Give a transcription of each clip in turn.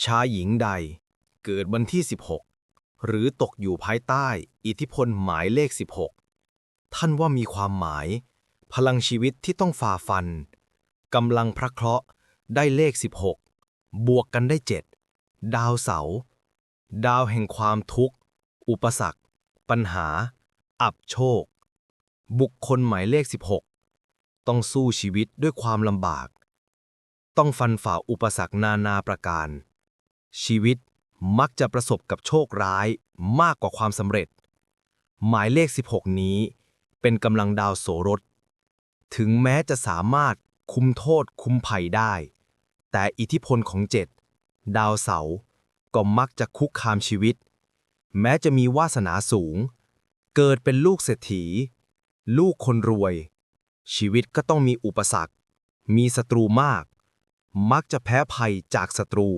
ชายหญิงใด เกิดวันที่ 16 หรือตกอยู่ภายใต้ อิทธิพลหมายเลข 16 ท่านว่ามีความหมาย พลังชีวิตที่ต้องฝ่าฟันกำลังพระเคราะห์ได้เลข 16 บวกกันได้ 7 ดาวเสา ดาวแห่งความทุกข์ อุปสรรค ปัญหา อับโชค บุคคลหมายเลข 16 ต้องสู้ชีวิตด้วยความลำบาก ต้องฟันฝ่าอุปสรรคนานาประการ ชีวิตมักจะประสบกับโชคร้ายมากกว่าความสำเร็จ หมายเลข 16 นี้ เป็นกำลังดาวโสรส ถึงแม้จะสามารถคุมโทษคุมภัยได้ แต่อิทธิพลของเจ็ดดาวเสาก็มักจะคุกคามชีวิต แม้จะมีวาสนาสูง เกิดเป็นลูกเศรษฐี ลูกคนรวย ชีวิตก็ต้องมีอุปสรรค มีศัตรูมาก มักจะแพ้ภัยจากศัตรู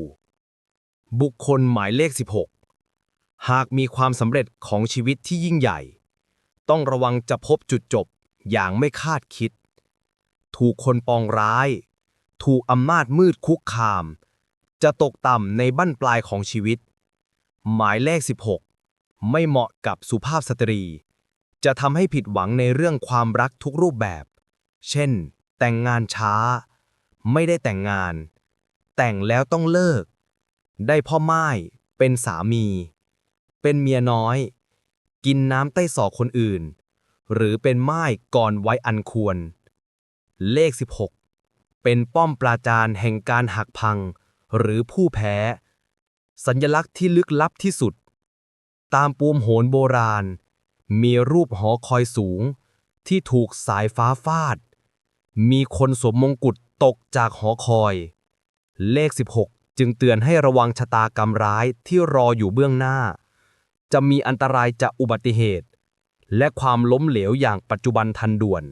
บุคคลหมายเลข 16 หากมีความสำเร็จของชีวิตที่ยิ่งใหญ่ ต้องระวังจะพบจุดจบอย่างไม่คาดคิด ถูกคนปองร้าย ถูกอำนาจมืดคุกคาม จะตกต่ำในบั้นปลายของชีวิต หมายเลข 16 ไม่เหมาะกับสุภาพสตรี จะทำให้ผิดหวังในเรื่องความรักทุกรูปแบบ เช่น แต่งงานช้า ไม่ได้แต่งงาน แต่งแล้วต้องเลิก ได้พ่อไม้เป็นสามี เป็นเมียน้อย กินน้ำใต้ศอกคนอื่น หรือเป็นไม้ก่อนไว้อันควร เลข 16 เป็นป้อมปราจารแห่งการหักพัง หรือผู้แพ้ สัญลักษณ์ที่ลึกลับที่สุด ตามปูมโหนโบราณ มีรูปหอคอยสูง ที่ถูกสายฟ้าฟาด มีคนสวมมงกุฎตกจากหอคอย เลข 16 จึงเตือนให้ระวังชะตากรรมร้ายที่รออยู่เบื้องหน้า จะมีอันตรายจากอุบัติเหตุ และความล้มเหลวอย่างปัจจุบันทันด่วน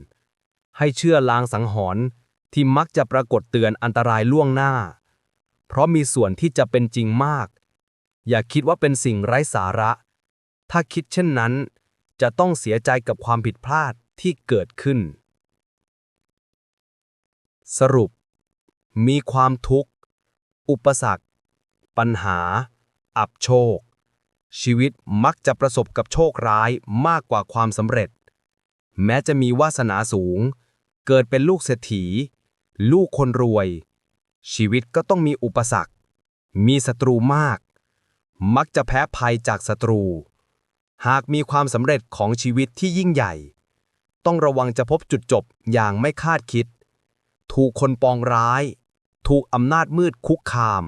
ให้เชื่อลางสังหรณ์ที่มักจะปรากฏเตือนอันตรายล่วงหน้า เพราะมีส่วนที่จะเป็นจริงมาก อย่าคิดว่าเป็นสิ่งไร้สาระ ถ้าคิดเช่นนั้น จะต้องเสียใจกับความผิดพลาดที่เกิดขึ้น สรุป มีความทุกข์ อุปสรรค ปัญหา อับโชค ชีวิตมักจะประสบกับโชคร้ายมากกว่าความสำเร็จ แม้จะมีวาสนาสูง เกิดเป็นลูกเศรษฐี ลูกคนรวย ชีวิตก็ต้องมีอุปสรรค มีศัตรูมาก มักจะแพ้ภัยจากศัตรู หากมีความสำเร็จของชีวิตที่ยิ่งใหญ่ ต้องระวังจะพบจุดจบอย่างไม่คาดคิด ถูกคนปองร้าย ถูกอำนาจมืดคุกคาม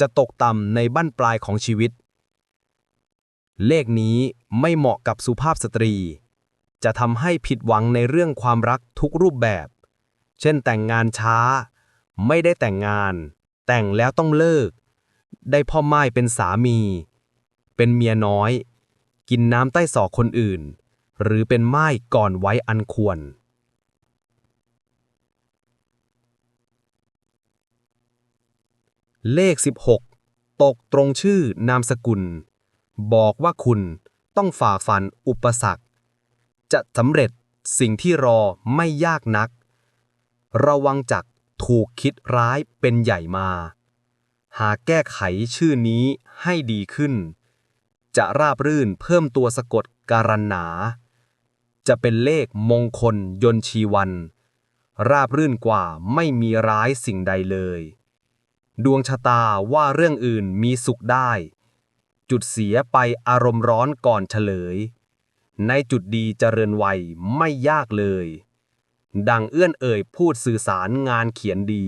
จะตกต่ำในบั้นปลายของชีวิต เลขนี้ไม่เหมาะกับสุภาพสตรี จะทำให้ผิดหวังในเรื่องความรักทุกรูปแบบ เช่นแต่งงานช้า ไม่ได้แต่งงาน แต่งแล้วต้องเลิก ได้พ่อไม้เป็นสามี เป็นเมียน้อย กินน้ำใต้ศอกคนอื่น หรือเป็นไม้ก่อนไว้อันควร เลข 16 ตกตรงชื่อนามสกุล บอกว่าคุณต้องฝ่าฟันอุปสรรค จะสำเร็จสิ่งที่รอไม่ยากนัก ระวังจากถูกคิดร้ายเป็นใหญ่มา หาแก้ไขชื่อนี้ให้ดีขึ้น จะราบรื่นเพิ่มตัวสะกดการันหนา จะเป็นเลขมงคลยนชีวัน ราบรื่นกว่าไม่มีร้ายสิ่งใดเลย ดวงชะตาว่าเรื่องอื่นมีสุขได้ จุดเสียไปอารมณ์ร้อนก่อนเฉลย ในจุดดีเจริญวัยไม่ยากเลย ดังเอื้อนเอ่ยพูดสื่อสารงานเขียนดี